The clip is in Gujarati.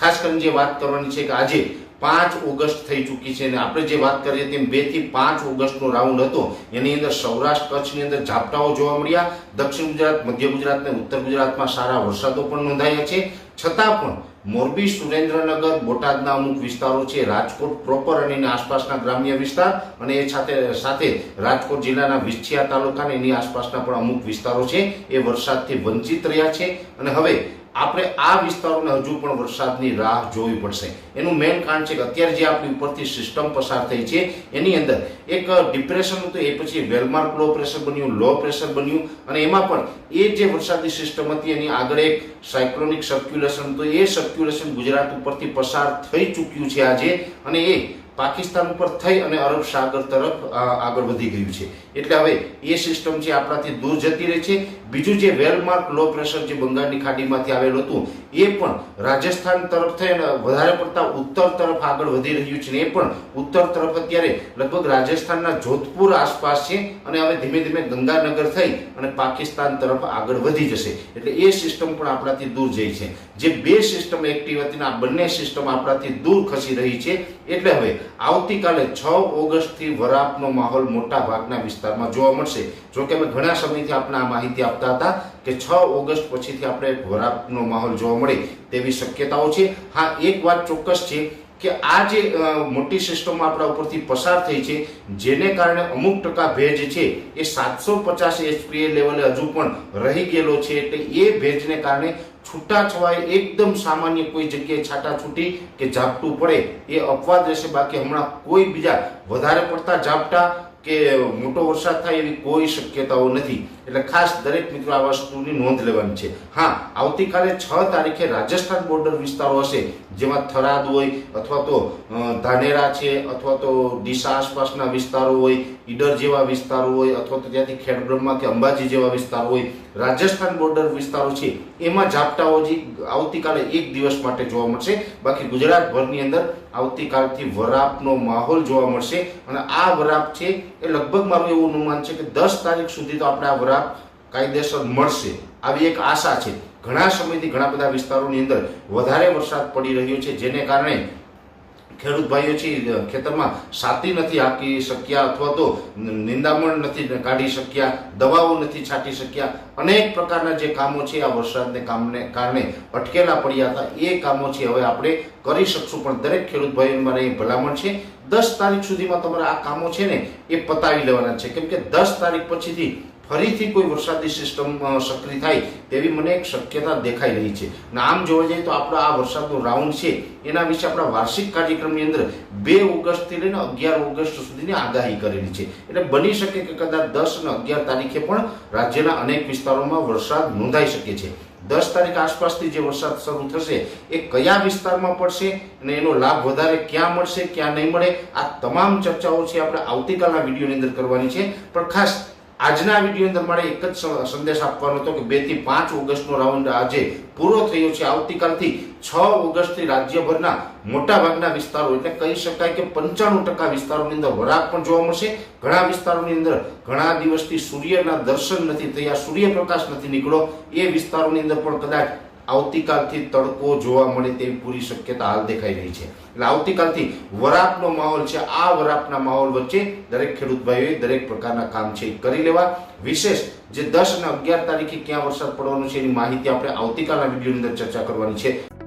ખાસ કરીને જે વાત કરવાની છે કે આજે પાંચ ઓગસ્ટ થઈ ચૂકી છે અને આપણે જે વાત કરીએ તેમ બેથી પાંચ ઓગસ્ટનો રાઉન્ડ હતો. એની અંદર સૌરાષ્ટ્ર કચ્છની અંદર ઝાપટાઓ જોવા મળ્યા. દક્ષિણ ગુજરાત, મધ્ય ગુજરાત અને ઉત્તર ગુજરાતમાં સારા વરસાદો પણ નોંધાયા છે. છતાં પણ મોરબી, સુરેન્દ્રનગર, બોટાદના અમુક વિસ્તારો છે, રાજકોટ પ્રોપર અને એની આસપાસના ગ્રામ્ય વિસ્તાર અને એ સાથે સાથે રાજકોટ જિલ્લાના વિછિયા તાલુકા અને એની આસપાસના પણ અમુક વિસ્તારો છે. એ વરસાદથી વંચિત રહ્યા છે. અને હવે આપણે આ વિસ્તારોને હજુ પણ વરસાદની રાહ જોવી પડશે. એનું મેઇન કારણ છે કે અત્યારે જે આપણી ઉપરથી સિસ્ટમ પસાર થઈ છે, એની અંદર એક ડિપ્રેશન હતું, એ પછી વેલમાર્ક લો પ્રેશર બન્યું લો પ્રેશર બન્યું, અને એમાં પણ એ જે વરસાદની સિસ્ટમ હતી, એની આગળ એક સાયક્લોનિક સર્ક્યુલેશન હતું, એ સર્ક્યુલેશન ગુજરાત ઉપરથી પસાર થઈ ચૂક્યું છે આજે, અને એ પાકિસ્તાન ઉપર થઈ અને અરબ સાગર તરફ આગળ વધી ગયું છે. એટલે હવે એ સિસ્ટમ છે આપણાથી દૂર જતી રહી છે. બીજું જે વેલમાર્ક લો પ્રેશર જે બંગાળની ખાડીમાંથી આવેલું હતું, એ પણ રાજસ્થાન તરફ થઈ અને વધારે પડતા ઉત્તર તરફ આગળ વધી રહ્યું છે. ને એ પણ ઉત્તર તરફ અત્યારે લગભગ રાજસ્થાનના જોધપુર આસપાસ છે અને હવે ધીમે ધીમે ગંગાનગર થઈ અને પાકિસ્તાન તરફ આગળ વધી જશે. એટલે એ સિસ્ટમ પણ આપણાથી દૂર જાય છે. જે બે સિસ્ટમ એક્ટિવ હતી આ બંને સિસ્ટમ આપણાથી દૂર ખસી રહી છે. એટલે હવે આવતીકાલે છ ઓગસ્ટથી વરાપનો માહોલ મોટા ભાગના વિસ્તારમાં જોવા મળશે. જો કે અમે ઘણા સમયથી આપણે આ માહિતી આપતા હતા કે છ ઓગસ્ટ પછીથી આપણે વરાપનો માહોલ જોવા મળે તેવી શક્યતાઓ છે. હા, એક વાત ચોક્કસ છે કે આ જે મોટી સિસ્ટમ આપણા ઉપરથી પસાર થઈ છે, જેને કારણે અમુક ટકા ભેજ છે, એ સાતસો પચાસ એચપીએ લેવલે હજુ પણ રહી ગયેલો છે. એટલે એ ભેજને કારણે છૂટાછવાય એકદમ સામાન્ય કોઈ જગ્યાએ છાટા છૂટી કે ઝાપટું પડે, એ અપવાદ રહેશે. બાકી હમણાં કોઈ બીજા વધારે પડતા ઝાપટા કે મોટો વરસાદ થાય એવી કોઈ શક્યતાઓ નથી. એટલે ખાસ દરેક મિત્રો આ વસ્તુની નોંધ લેવાની છે. હા, આવતીકાલે છ તારીખે રાજસ્થાન બોર્ડર વિસ્તારો હશે. જેમાં થરાદ હોય અથવા તો ધાનેરા છે અથવા તો ડીસા આસપાસના વિસ્તારો હોય, ઈડર જેવા વિસ્તારો હોય અથવા તો ત્યાંથી ખેડબ્રહ્મા કે અંબાજી જેવા વિસ્તારો હોય, રાજસ્થાન બોર્ડર વિસ્તારો છે, એમાં ઝાપટાઓ જે આવતીકાલે એક દિવસ માટે જોવા મળશે. બાકી ગુજરાતભરની અંદર આવતીકાલથી વરાપનો માહોલ જોવા મળશે અને આ વરાપ છે એ લગભગ મારું એવું અનુમાન છે કે દસ તારીખ સુધી તો આપણે આ વરાપ કાયદેસર મળશે. આવી એક આશા છે. ઘણા સમયથી ઘણા બધા વિસ્તારોની અંદર વધારે વરસાદ પડી રહ્યો છે, જેને કારણે ખેડૂત ભાઈઓ છે ખેતરમાં સાતી નથી આપી શક્યા અથવા તો નિંદામણ નથી કાઢી શક્યા, દવાઓ નથી છાંટી શક્યા. અનેક પ્રકારના જે કામો છે, આ વરસાદને કામને કારણે અટકેલા પડ્યા હતા. એ કામો છે, હવે આપણે કરી શકશું, પણ દરેક ખેડૂત ભાઈઓ મારે ભલામણ છે. દસ તારીખ સુધીમાં તમારે આ કામો છે ને, એ પતાવી લેવાના છે. કેમ કે દસ તારીખ પછીથી ફરીથી કોઈ વરસાદી સિસ્ટમ સક્રિય થાય તેવી મને એક શક્યતા દેખાઈ રહી છે. અને આમ જોવા જઈએ તો આપણો આ વરસાદનો રાઉન્ડ છે, એના વિશે આપણા વાર્ષિક કાર્યક્રમની અંદર બે ઓગસ્ટથી લઈને અગિયાર ઓગસ્ટ સુધીની આગાહી કરેલી છે. એટલે બની શકે કે કદાચ દસ અને અગિયાર તારીખે પણ રાજ્યના અનેક વિસ્તારોમાં વરસાદ નોંધાઈ શકે છે. દસ તારીખ આસપાસથી જે વરસાદ શરૂ થશે, એ કયા વિસ્તારમાં પડશે અને એનો લાભ વધારે ક્યાં મળશે, ક્યાં નહીં મળે, આ તમામ ચર્ચાઓ છે આપણે આવતીકાલના વિડીયોની અંદર કરવાની છે. પણ ખાસ આજના વીડિયો અંદર મારે એક જ સંદેશ આપવાનો હતો કે બેથી પાંચ ઓગસ્ટનો રાઉન્ડ આજે પૂરો થયો છે. આવતીકાલથી છ ઓગસ્ટથી રાજ્યભરના મોટા ભાગના વિસ્તારો, એટલે કહી શકાય કે પંચાણું ટકા વિસ્તારોની અંદર વરાપ પણ જોવા મળશે. ઘણા વિસ્તારોની અંદર ઘણા દિવસથી સૂર્યના દર્શન નથી થયા, સૂર્યપ્રકાશ નથી નીકળ્યો. એ વિસ્તારોની અંદર પણ કદાચ આવતીકાલથી તડકો જોવા મળે તેવી પૂરી શક્યતા હાલ દેખાઈ રહી છે. એટલે આવતીકાલથી વરાપનો માહોલ છે. આ વરાપના માહોલ વચ્ચે દરેક ખેડૂત ભાઈઓએ દરેક પ્રકારના કામ છે કરી લેવા. વિશેષ જે દસ અને અગિયાર તારીખે ક્યાં વરસાદ પડવાનો છે એની માહિતી આપણે આવતીકાલના વિડીયોની અંદર ચર્ચા કરવાની છે.